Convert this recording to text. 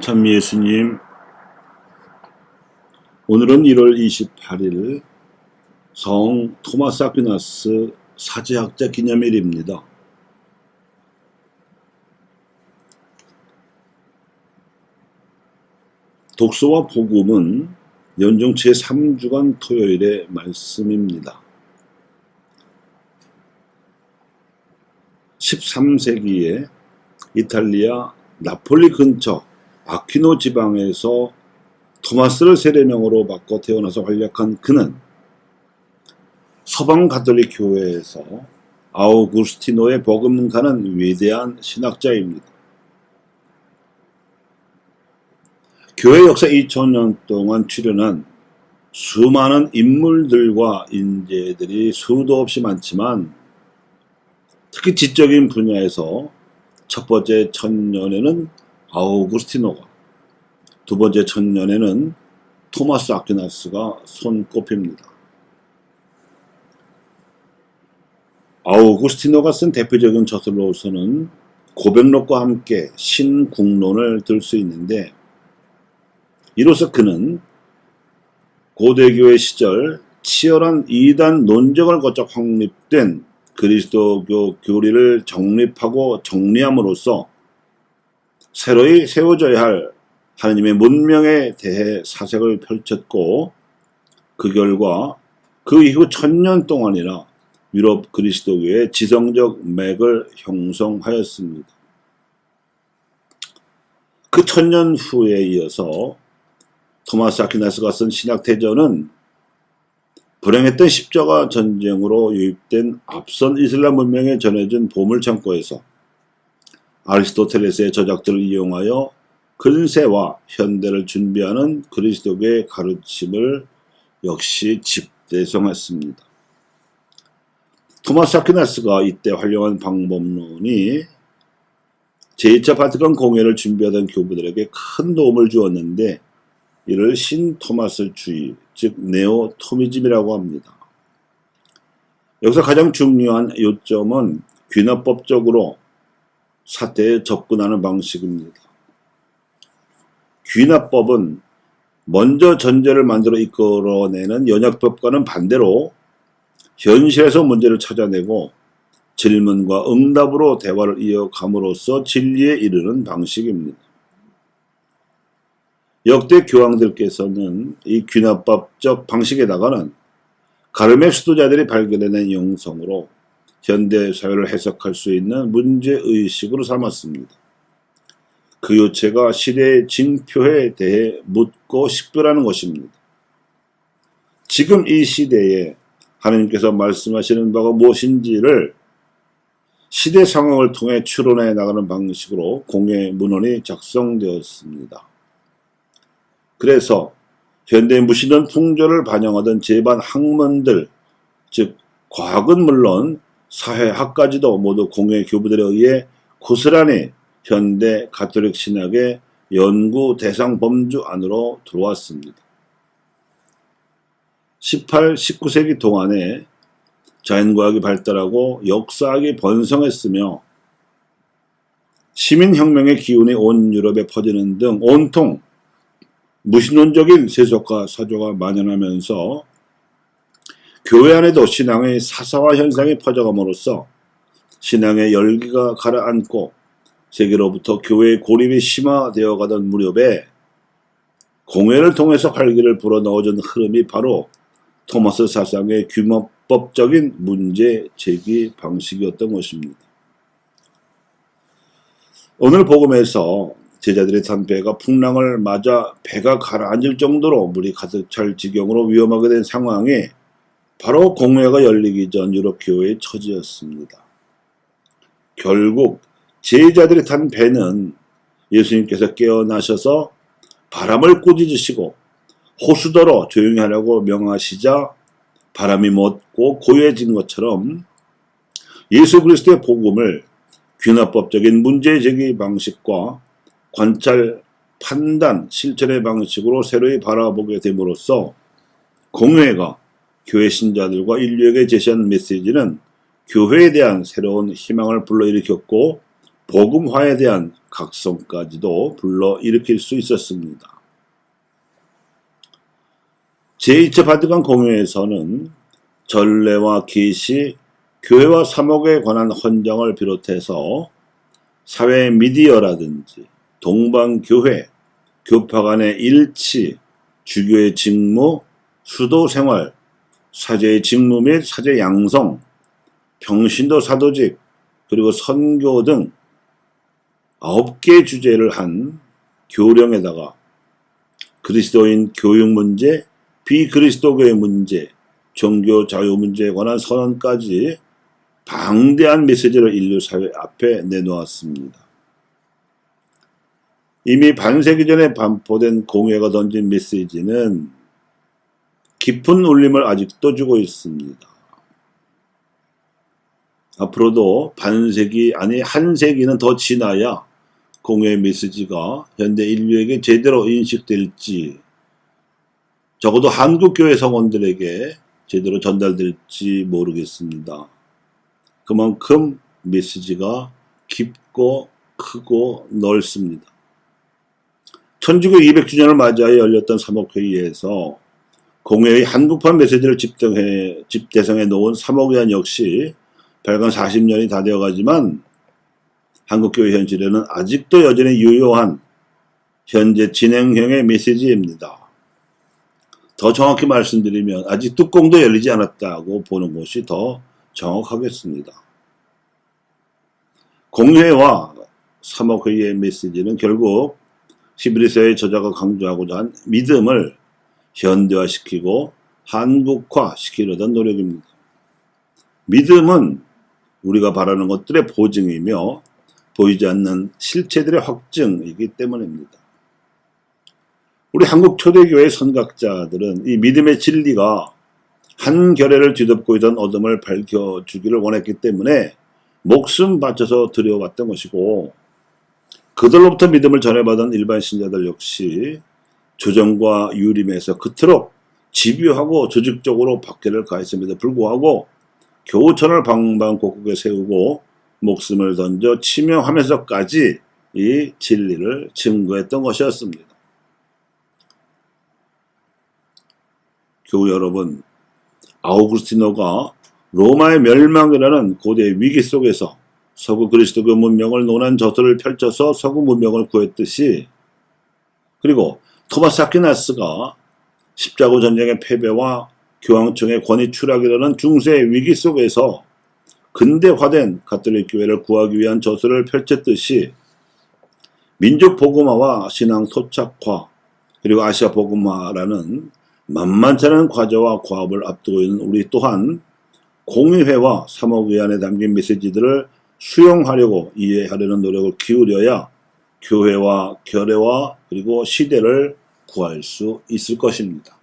참 예수님, 오늘은 1월 28일 성 토마스 아퀴나스 사제학자 기념일입니다. 독서와 복음은 연중 제3주간 토요일의 말씀입니다. 13세기에 이탈리아 나폴리 근처 아퀴노 지방에서 토마스를 세례명으로 바꿔 태어나서 활약한 그는 서방 가톨릭 교회에서 아우구스티노의 버금가는 위대한 신학자입니다. 교회 역사 2000년 동안 출연한 수많은 인물들과 인재들이 수도 없이 많지만 특히 지적인 분야에서 첫 번째 천년에는 아우구스티노가 두 번째 천년에는 토마스 아퀴나스가 손꼽힙니다. 아우구스티노가 쓴 대표적인 저술로서는 고백록과 함께 신국론을 들 수 있는데 이로써 그는 고대교회 시절 치열한 이단 논쟁을 거쳐 확립된 그리스도교 교리를 정립하고 정리함으로써 새로이 세워져야 할 하나님의 문명에 대해 사색을 펼쳤고 그 결과 그 이후 천년 동안이나 유럽 그리스도교의 지성적 맥을 형성하였습니다. 그 천년 후에 이어서 토마스 아퀴나스가 쓴 신학대전은 불행했던 십자가 전쟁으로 유입된 앞선 이슬람 문명에 전해진 보물 창고에서 아리스토텔레스의 저작들을 이용하여 근세와 현대를 준비하는 그리스도교의 가르침을 역시 집대성했습니다. 토마스 아퀴나스가 이때 활용한 방법론이 제2차 바티칸 공회를 준비하던 교부들에게 큰 도움을 주었는데 이를 신토마스주의, 즉 네오토미즘이라고 합니다. 여기서 가장 중요한 요점은 귀납법적으로 사태에 접근하는 방식입니다. 귀납법은 먼저 전제를 만들어 이끌어내는 연약법과는 반대로 현실에서 문제를 찾아내고 질문과 응답으로 대화를 이어감으로써 진리에 이르는 방식입니다. 역대 교황들께서는 이 귀납법적 방식에다가는 가름의 수도자들이 발견해낸 영성으로 현대 사회를 해석할 수 있는 문제의식으로 삼았습니다. 그 요체가 시대의 징표에 대해 묻고 식별하는 것입니다. 지금 이 시대에 하나님께서 말씀하시는 바가 무엇인지를 시대 상황을 통해 추론해 나가는 방식으로 공예 문헌이 작성되었습니다. 그래서 현대 무신론 풍조를 반영하던 제반 학문들, 즉 과학은 물론 사회학까지도 모두 공예 교부들에 의해 고스란히 현대 가톨릭 신학의 연구 대상 범주 안으로 들어왔습니다. 18, 19세기 동안에 자연과학이 발달하고 역사학이 번성했으며 시민혁명의 기운이 온 유럽에 퍼지는 등 온통 무신론적인 세속과 사조가 만연하면서 교회 안에도 신앙의 사사화 현상이 퍼져감으로써 신앙의 열기가 가라앉고 세계로부터 교회의 고립이 심화되어 가던 무렵에 공회를 통해서 활기를 불어넣어준 흐름이 바로 토마스 사상의 규모법적인 문제 제기 방식이었던 것입니다. 오늘 복음에서 제자들의 탄 배가 풍랑을 맞아 배가 가라앉을 정도로 물이 가득 찰 지경으로 위험하게 된 상황에 바로 공회가 열리기 전 유럽 교회의 처지였습니다. 결국 제자들이 탄 배는 예수님께서 깨어나셔서 바람을 꾸짖으시고 호수더러 조용히 하라고 명하시자 바람이 멎고 고요해진 것처럼 예수 그리스도의 복음을 귀납법적인 문제 제기 방식과 관찰, 판단, 실천의 방식으로 새로이 바라보게 됨으로써 공회가 교회 신자들과 인류에게 제시한 메시지는 교회에 대한 새로운 희망을 불러일으켰고 복음화에 대한 각성까지도 불러일으킬 수 있었습니다. 제2차 바티칸 공회에서는 전례와 계시, 교회와 사목에 관한 헌정을 비롯해서 사회 미디어라든지 동방교회, 교파 간의 일치, 주교의 직무, 수도 생활, 사제의 직무 및 사제 양성, 평신도 사도직, 그리고 선교 등 아홉 개 주제를 한 교령에다가 그리스도인 교육 문제, 비그리스도교의 문제, 종교 자유 문제에 관한 선언까지 방대한 메시지를 인류 사회 앞에 내놓았습니다. 이미 반세기 전에 반포된 공회가 던진 메시지는 깊은 울림을 아직도 주고 있습니다. 앞으로도 반세기 아니 한 세기는 더 지나야 공회의 메시지가 현대 인류에게 제대로 인식될지 적어도 한국 교회 성원들에게 제대로 전달될지 모르겠습니다. 그만큼 메시지가 깊고 크고 넓습니다. 천주교 200주년을 맞이하여 열렸던 사목회의에서 공회의 한국판 메시지를 집대성해, 집대성해 놓은 사목위원 역시 발간 40년이 다 되어가지만 한국교회 현실에는 아직도 여전히 유효한 현재 진행형의 메시지입니다. 더 정확히 말씀드리면 아직 뚜껑도 열리지 않았다고 보는 것이 더 정확하겠습니다. 공회와 사목회의의 메시지는 결국 히브리서의 저자가 강조하고자 한 믿음을 현대화시키고 한국화시키려던 노력입니다. 믿음은 우리가 바라는 것들의 보증이며 보이지 않는 실체들의 확증이기 때문입니다. 우리 한국 초대교회 선각자들은 이 믿음의 진리가 한 결례를 뒤덮고 있던 어둠을 밝혀주기를 원했기 때문에 목숨 바쳐서 드려왔던 것이고 그들로부터 믿음을 전해받은 일반 신자들 역시 조정과 유림에서 그토록 집요하고 조직적으로 박해를 가했음에도 불구하고 교우천을 방방곡곡에 세우고 목숨을 던져 치명하면서까지 이 진리를 증거했던 것이었습니다. 교우 여러분, 아우구스티노가 로마의 멸망이라는 고대 위기 속에서 서구 그리스도교 문명을 논한 저서를 펼쳐서 서구 문명을 구했듯이 그리고 토마스 아퀴나스가 십자고 전쟁의 패배와 교황청의 권위 추락이라는 중세 위기 속에서 근대화된 가톨릭 교회를 구하기 위한 저서를 펼쳤듯이 민족 복음화와 신앙 토착화 그리고 아시아 복음화라는 만만치 않은 과제와 과업을 앞두고 있는 우리 또한 공의회와 사목의 안에 담긴 메시지들을 수용하려고 이해하려는 노력을 기울여야 교회와 결례와 그리고 시대를 구할 수 있을 것입니다.